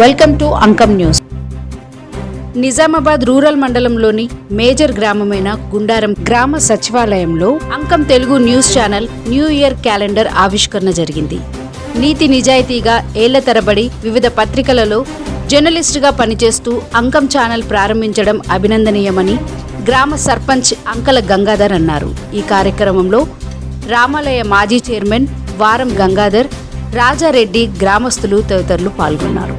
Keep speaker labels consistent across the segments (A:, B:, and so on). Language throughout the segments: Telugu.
A: Welcome to Ankam news. Nizamabad rural మండలంలోని మేజర్ గ్రామమైన గుండారం గ్రామ సచివాలయంలో Ankam Telugu news channel new year calendar ఆవిష్కరణ జరిగింది. నీతి నిజాయితీగా ఏళ్ళ తరబడి వివిధ పత్రికలలో జర్నలిస్టుగా పనిచేస్తూ అంకం ఛానల్ ప్రారంభించడం అభినందనీయమని గ్రామ సర్పంచ్ అంకల గంగాధర్ అన్నారు. ఈ కార్యక్రమంలో రామాలయ మాజీ చైర్మన్ వారం గంగాధర్ రాజారెడ్డి గ్రామస్తులు తదితరులు పాల్గొన్నారు.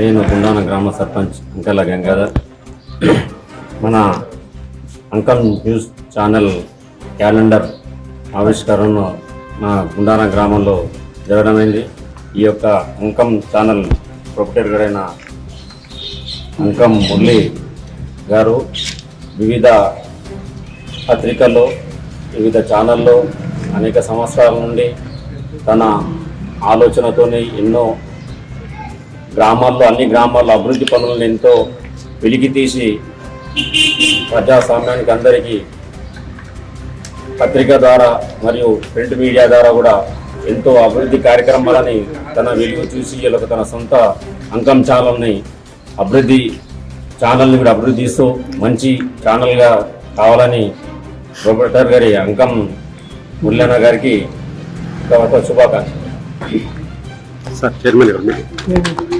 B: నేను గుండాన గ్రామ సర్పంచ్ అంకల గంగాధర్. మన అంకల్ న్యూస్ ఛానల్ క్యాలెండర్ ఆవిష్కరణను మా గుండాన గ్రామంలో జరగడమైంది. ఈ యొక్క అంకం ఛానల్ ప్రొపరేటర్ గారైన అంకం మురళి గారు వివిధ పత్రికల్లో వివిధ ఛానల్లో అనేక సంవత్సరాల నుండి తన ఆలోచనతోని ఎన్నో గ్రామాల్లో అన్ని గ్రామాల్లో అభివృద్ధి పనులను ఎంతో వెలికి తీసి ప్రజాస్వామ్యానికి అందరికీ పత్రిక ద్వారా మరియు ప్రింట్ మీడియా ద్వారా కూడా ఎంతో అభివృద్ధి కార్యక్రమాలని తన వెలుగు చూసి ఇలా తన సొంత అంకం ఛానల్ని అభివృద్ధి ఛానల్ని కూడా అభివృద్ధి చేస్తూ మంచి ఛానల్గా కావాలని ప్రొపరేటర్ గారి అంకం ముల్లన్న గారికి శుభాకాంక్షలు.
C: సార్ చైర్మన్ గారు